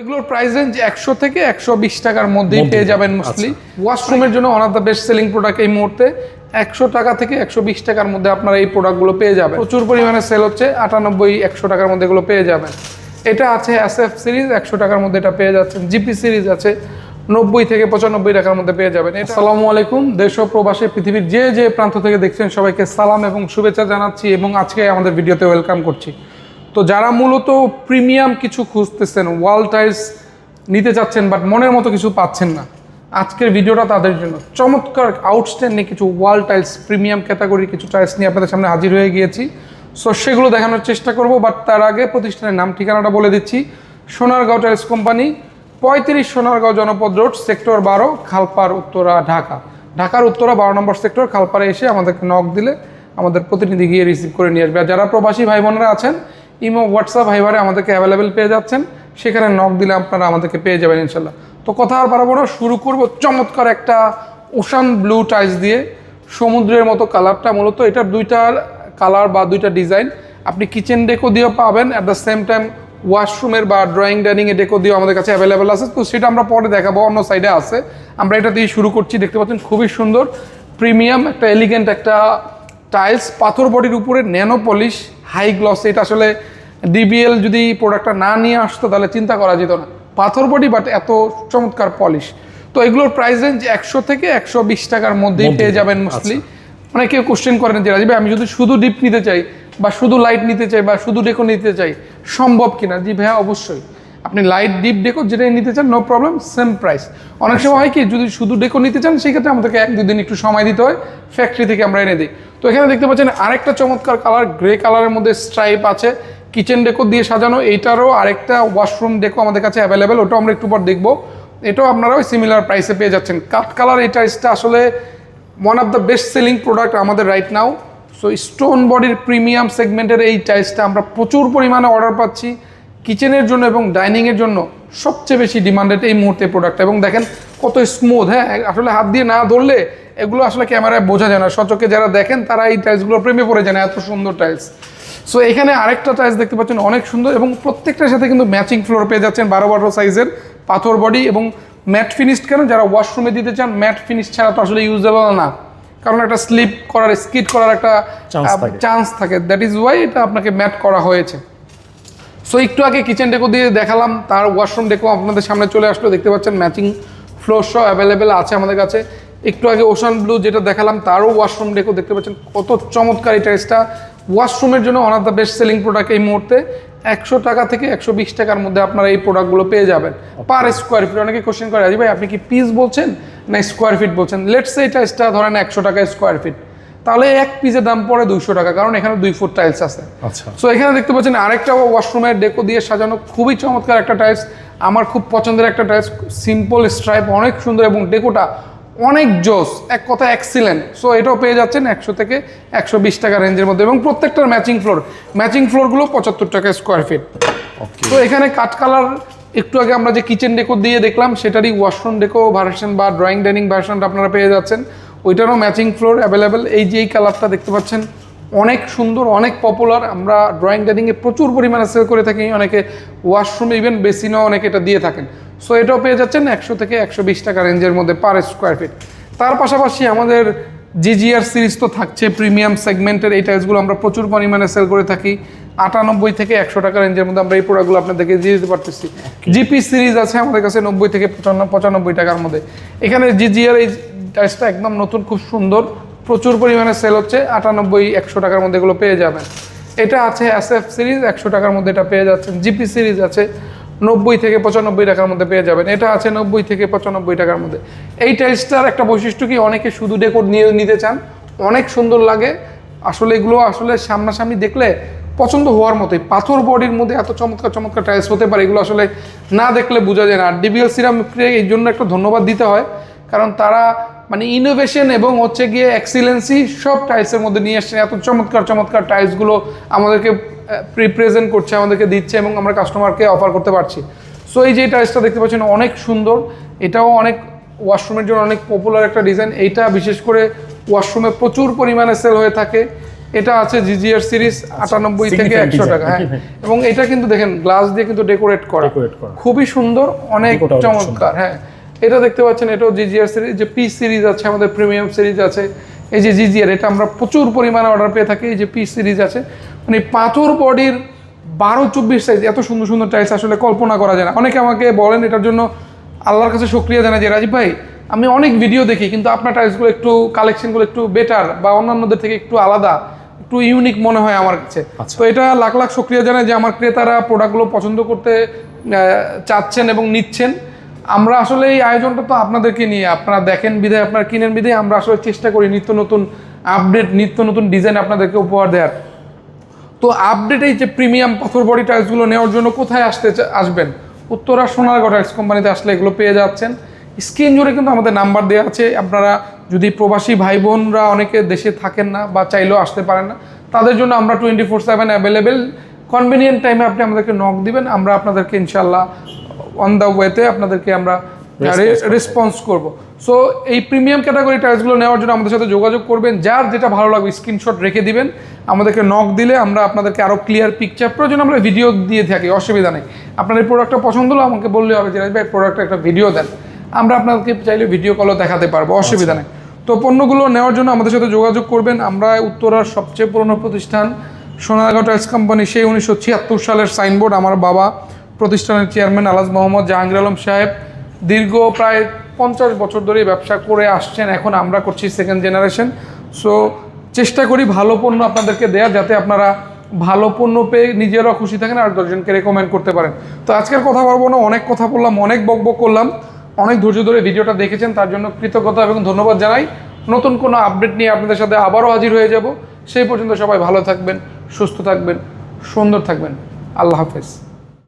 এগুলোর price range একশো থেকে একশো বিশ টাকার মধ্যেই পেয়ে যাবেন। মোস্টলি ওয়াশরুমের জন্য one of the best selling product এই মুহূর্তে। একশো টাকা থেকে একশো বিশ টাকার মধ্যে আপনারা এই প্রোডাক্টগুলো পেয়ে যাবেন। প্রচুর পরিমাণে সেল হচ্ছে আটানব্বই একশো টাকার মধ্যে এগুলো পেয়ে যাবেন। এটা আছে এস এফ সিরিজ একশো টাকার মধ্যে এটা পেয়ে যাচ্ছেন। জিপি সিরিজ আছে নব্বই থেকে পঁচানব্বই টাকার মধ্যে পেয়ে যাবেন। আসসালামু আলাইকুম দেশ ও প্রবাসী পৃথিবীর যে যে প্রান্ত থেকে দেখছেন সবাইকে সালাম এবং শুভেচ্ছা জানাচ্ছি এবং আজকে আমাদের ভিডিওতে ওয়েলকাম করছি। তো যারা মূলত প্রিমিয়াম কিছু খুঁজতেছেন, ওয়াল টাইলস নিতে চাচ্ছেন বাট মনের মতো কিছু পাচ্ছেন না, আজকের ভিডিওটা তাদের জন্য। চমৎকার আউটস্ট্যান্ডিং কিছু ওয়াল টাইলস, প্রিমিয়াম ক্যাটাগরির কিছু টাইলস নিয়ে আপনাদের সামনে হাজির হয়ে গিয়েছি। সো সেগুলো দেখানোর চেষ্টা করব বাট তার আগে প্রতিষ্ঠানের নাম, ঠিকানাটা বলে দিচ্ছি। সোনারগাঁও টাইলস কোম্পানি, পঁয়ত্রিশ সোনারগাঁও জনপদ রোড, সেক্টর বারো খালপার উত্তরা, ঢাকা। ঢাকার উত্তরা বারো নম্বর সেক্টর, খালপাড়ে এসে আমাদেরকে নক দিলে আমাদের প্রতিনিধি গিয়ে রিসিভ করে নিয়ে আসবে। আর যারা প্রবাসী ভাই বোনেরা আছেন ইমো, হোয়াটসঅ্যাপ, ভাইবারে আমাদেরকে অ্যাভেলেবেল পেয়ে যাচ্ছেন। সেখানে নক দিলে আপনারা আমাদেরকে পেয়ে যাবেন ইনশাল্লাহ। তো কথা আর পারব না, শুরু করব চমৎকার একটা ওশান ব্লু টাইলস দিয়ে। সমুদ্রের মতো কালারটা মূলত এটার দুইটা কালার বা দুইটা ডিজাইন আপনি কিচেন ডেকো দিয়েও পাবেন অ্যাট দ্য সেম টাইম ওয়াশরুমের বা ড্রয়িং ডাইনিংয়ে ডেকো দিয়েও আমাদের কাছে অ্যাভেলেবেল আছে। তো সেটা আমরা পরে দেখাবো, অন্য সাইডে আছে। আমরা এটা দিয়ে শুরু করছি, দেখতে পাচ্ছেন খুবই সুন্দর। প্রিমিয়াম একটা এলিগেন্ট একটা টাইলস পাথর বডির উপরে ন্যানো পলিশ হাই গ্লস এটা আসলে ডিবিএল যদি প্রোডাক্টটা না নিয়ে আসতো তাহলে চিন্তা করা যেত না। পাথর বডি বাট এত চমৎকার পলিশ তো এগুলোর প্রাইস রেঞ্জ একশো থেকে একশো বিশ টাকার মধ্যেই পেয়ে যাবেন মোস্টলি মানে কেউ কোশ্চেন করেন যে রাজীব আমি যদি শুধু ডিপ নিতে চাই বা শুধু লাইট নিতে চাই বা শুধু ডেকো নিতে চাই সম্ভব কিনা? জি ভাইয়া অবশ্যই। আপনি লাইট ডিপ ডেকো যেটাই নিতে চান নো প্রবলেম সেম প্রাইস অনেক সময় হয় কি, যদি শুধু ডেকো নিতে চান সেক্ষেত্রে আমাদেরকে এক দুদিন একটু সময় দিতে হয় ফ্যাক্টরি থেকে আমরা এনে দিই। তো এখানে দেখতে পাচ্ছেন আরেকটা চমৎকার কালার গ্রে কালারের মধ্যে স্ট্রাইপ আছে। কিচেন ডেকো দিয়ে সাজানো, এইটারও আরেকটা ওয়াশরুম ডেকো আমাদের কাছে অ্যাভেলেবেল ওটাও আমরা একটু পর দেখব। এটাও আপনারা ওই সিমিলার প্রাইসে পেয়ে যাচ্ছেন। কাট কালার এই টাইসটা আসলে one of the best selling product আমাদের রাইট নাও সো স্টোন বডির প্রিমিয়াম সেগমেন্টের এই টাইসটা আমরা প্রচুর পরিমাণে অর্ডার পাচ্ছি। কিচেনের জন্য এবং ডাইনিংয়ের জন্য সবচেয়ে বেশি ডিমান্ডেড এই মুহূর্তে প্রোডাক্ট এবং দেখেন কত স্মুথ হ্যাঁ আসলে হাত দিয়ে না ধরলে এগুলো আসলে ক্যামেরায় বোঝা যায় না। সচকে যারা দেখেন তারা এই টাইলসগুলোর প্রেমে পড়ে যায় না এত সুন্দর টাইলস সো এখানে আরেকটা টাইলস দেখতে পাচ্ছেন অনেক সুন্দর এবং প্রত্যেকটার সাথে কিন্তু ম্যাচিং ফ্লোর পেয়ে যাচ্ছেন বারো বারো সাইজের পাথর বডি এবং ম্যাট ফিনিশড কেন? যারা ওয়াশরুমে দিতে চান ম্যাট ফিনিশ ছাড়া তো আসলে ইউজেবল না। কারণ একটা স্লিপ করার স্কিট করার একটা চান্স থাকে। দ্যাট ইজ ওয়াই এটা আপনাকে ম্যাট করা হয়েছে। সো একটু আগে কিচেন ডেকো দিয়ে দেখালাম তার ওয়াশরুম ডেকো আপনাদের সামনে চলে আসলো দেখতে পাচ্ছেন ম্যাচিং ফ্লোর শো অ্যাভেলেবেল আছে আমাদের কাছে। একটু আগে ওশান ব্লু যেটা দেখালাম তারও ওয়াশরুম ডেকো দেখতে পাচ্ছেন কত চমৎকার এই টাইসটা ওয়াশরুমের জন্য one of the best selling product এই মুহূর্তে। একশো টাকা থেকে একশো বিশ টাকার মধ্যে আপনারা এই প্রোডাক্টগুলো পেয়ে যাবেন। পার স্কোয়ার ফিট অনেকে কোশ্চেন করে আজি ভাই আপনি কি পিস বলছেন? না স্কোয়ার ফিট বলছেন। লেটস এই টাইসটা ধরেন একশো টাকা স্কোয়ার ফিট তাহলে এক পিসের দাম পড়ে দুইশো টাকা কারণ এখানে দুই ফুট টাইলস আছে। আচ্ছা। সো এখানে দেখতে পাচ্ছেন আরেকটা ওয়াশরুমের ডেকো দিয়ে সাজানো খুবই চমৎকার একটা টাইলস আমার খুব পছন্দের একটা টাইলস সিম্পল স্ট্রাইপ অনেক সুন্দর এবং ডেকোটা অনেক জোস এক কথা এক্সিলেন্ট সো এটাও পেয়ে যাচ্ছেন একশো থেকে একশো বিশ টাকা রেঞ্জের মধ্যে এবং প্রত্যেকটার ম্যাচিং ফ্লোর ম্যাচিং ফ্লোরগুলো পঁচাত্তর টাকা স্কোয়ার ফিট তো এখানে কাঠ কালার একটু আগে আমরা যে কিচেন ডেকো দিয়ে দেখলাম সেটারই ওয়াশরুম ডেকো ভার্সন বা ড্রয়িং ডাইনিং ভার্সনটা আপনারা পেয়ে যাচ্ছেন। ওইটারও ম্যাচিং ফ্লোর অ্যাভেলেবেল এই যে এই কালারটা দেখতে পাচ্ছেন অনেক সুন্দর অনেক পপুলার আমরা ড্রয়িং ডাইনিংয়ে প্রচুর পরিমাণে সেল করে থাকি। অনেকে ওয়াশরুমে ইভেন বেসিনও অনেকে এটা দিয়ে থাকেন। সো এটাও পেয়ে যাচ্ছেন একশো থেকে একশো বিশ টাকা রেঞ্জের মধ্যে পার স্কোয়ার ফিট তার পাশাপাশি আমাদের জিজিআর সিরিজ তো থাকছে প্রিমিয়াম সেগমেন্টের এই টাইলসগুলো আমরা প্রচুর পরিমাণে সেল করে থাকি। আটানব্বই থেকে একশো টাকা রেঞ্জের মধ্যে আমরা এই প্রোডাক্টগুলো আপনাদেরকে দিয়ে দিতে পারতেছি। জিপি সিরিজ আছে আমাদের কাছে নব্বই থেকে পঁচানব্বই টাকার মধ্যে। এখানে জিজিআর এই টাইলসটা একদম নতুন, খুব সুন্দর। প্রচুর পরিমাণে সেল হচ্ছে। আটানব্বই, একশো টাকার মধ্যে এগুলো পেয়ে যাবেন। এটা আছে এস এফ সিরিজ একশো টাকার মধ্যে এটা পেয়ে যাচ্ছেন। জিপি সিরিজ আছে, নব্বই থেকে পঁচানব্বই টাকার মধ্যে পেয়ে যাবেন। এটা আছে নব্বই থেকে পঁচানব্বই টাকার মধ্যে। এই টাইলসটার একটা বৈশিষ্ট্য কি? অনেকে শুধু ডেকোর নিয়ে নিতে চান। অনেক সুন্দর লাগে। আসলে এগুলো আসলে সামনাসামনি দেখলে পছন্দ হওয়ার মতোই। পাথর বডির মধ্যে এত চমৎকার চমৎকার টাইলস হতে পারে, এগুলো আসলে না দেখলে বোঝা যায় না। আর ডিবিএল সিরামকে এই জন্য একটা ধন্যবাদ দিতে হয়। কারণ তারা মানে ইনোভেশন এবং হচ্ছে গিয়ে এক্সিলেন্সি সব টাইলসের মধ্যে নিয়ে এসছেন এত চমৎকার চমৎকার টাইলসগুলো আমাদেরকে প্রিপ্রেজেন্ট করছে আমাদেরকে দিচ্ছে এবং আমরা কাস্টমারকে অফার করতে পারছি। সো এই যে টাইলসটা দেখতে পাচ্ছেন অনেক সুন্দর। এটাও অনেক ওয়াশরুমের জন্য অনেক পপুলার একটা ডিজাইন এইটা বিশেষ করে ওয়াশরুমে প্রচুর পরিমাণে সেল হয়ে থাকে। এটা আছে জিজিআর সিরিজ আটানব্বই থেকে একশো টাকা হ্যাঁ। এবং এটা কিন্তু দেখেন গ্লাস দিয়ে কিন্তু ডেকোরেট করা। খুবই সুন্দর অনেক চমৎকার হ্যাঁ। এটা দেখতে পাচ্ছেন এটাও জিজিআর সিরিজ যে পি সিরিজ আছে আমাদের প্রিমিয়াম সিরিজ আছে। এই যে জিজিআর এটা আমরা প্রচুর পরিমাণে অর্ডার পেয়ে থাকি এই যে পি সিরিজ আছে। মানে পাথর বডির বারো চব্বিশ সাইজ এত সুন্দর সুন্দর টাইলস আসলে কল্পনা করা যায় না। অনেকে আমাকে বলেন এটার জন্য আল্লাহর কাছে শুক্রিয়া জানাই যে রাজীব ভাই আমি অনেক ভিডিও দেখি কিন্তু আপনার টাইলসগুলো একটু কালেকশনগুলো একটু বেটার বা অন্যান্যদের থেকে একটু আলাদা একটু ইউনিক মনে হয় আমার কাছে। আচ্ছা। তো এটা লাখ লাখ শুক্রিয়া জানাই যে আমার ক্রেতারা প্রোডাক্টগুলো পছন্দ করতে চাচ্ছেন এবং নিচ্ছেন। আমরা আসলে এই আয়োজনটা তো আপনাদেরকে নিয়ে, আপনারা দেখেন বিধায়, আপনারা কিনেন বিধায়, আমরা আসলে চেষ্টা করি নিত্য নতুন আপডেট নিত্য নতুন ডিজাইন আপনাদেরকে উপহার দেওয়ার। তো আপডেট এই যে প্রিমিয়াম পাথর বডি টাইলসগুলো নেওয়ার জন্য কোথায় আসতে আসবেন? উত্তরা সোনারগড় টাইলস কোম্পানিতে আসলে এগুলো পেয়ে যাচ্ছেন। স্ক্রিন জুড়ে কিন্তু আমাদের নাম্বার দেওয়া আছে। আপনারা যদি প্রবাসী ভাই বোনরা অনেকে দেশে থাকেন না বা চাইলেও আসতে পারেন না, তাদের জন্য আমরা twenty four seven available convenient টাইমে আপনি আমাদেরকে নক দিবেন, আমরা আপনাদেরকে ইনশাল্লাহ অন দ্য ওয়েতে আপনাদেরকে আমরা রেসপন্স করব। সো এই প্রিমিয়াম ক্যাটাগরি টাইলসগুলো নেওয়ার জন্য আমাদের সাথে যোগাযোগ করবেন। যার যেটা ভালো লাগবে স্ক্রিনশট রেখে দিবেন। আমাদেরকে নক দিলে আমরা আপনাদেরকে আরও ক্লিয়ার পিকচার প্রয়োজন আমরা ভিডিও দিয়ে থাকি অসুবিধা নেই। আপনার এই প্রোডাক্টটা পছন্দ হলো আমাকে বললে হবে যে ভাই প্রোডাক্টটা একটা ভিডিও দেন। আমরা আপনাদেরকে চাইলে ভিডিও কলও দেখাতে পারব অসুবিধা নেই। তো পণ্যগুলো নেওয়ার জন্য আমাদের সাথে যোগাযোগ করবেন। আমরা উত্তরার সবচেয়ে পুরনো প্রতিষ্ঠান সোনারগাঁও টাইলস কোম্পানি সেই উনিশশো ছিয়াত্তর সালের সাইনবোর্ড আমার বাবা প্রতিষ্ঠানের চেয়ারম্যান আলাজ মোহাম্মদ জাহাঙ্গীর আলম সাহেব দীর্ঘ প্রায় পঞ্চাশ বছর ধরে ব্যবসা করে আসছেন, এখন আমরা করছি সেকেন্ড জেনারেশন সো চেষ্টা করি ভালো পণ্য আপনাদেরকে দেয়া যাতে আপনারা ভালো পণ্য পেয়ে নিজেরাও খুশি থাকেন আর দশজনকে রেকমেন্ড করতে পারেন। তো আজকের কথা বলব না, অনেক কথা বললাম, অনেক বকবক করলাম, অনেক ধৈর্য ধরে ভিডিওটা দেখেছেন, তার জন্য কৃতজ্ঞতা এবং ধন্যবাদ জানাই। নতুন কোনো আপডেট নিয়ে আপনাদের সাথে আবারও হাজির হয়ে যাব। সেই পর্যন্ত সবাই ভালো থাকবেন, সুস্থ থাকবেন, সুন্দর থাকবেন। আল্লাহ হাফেজ।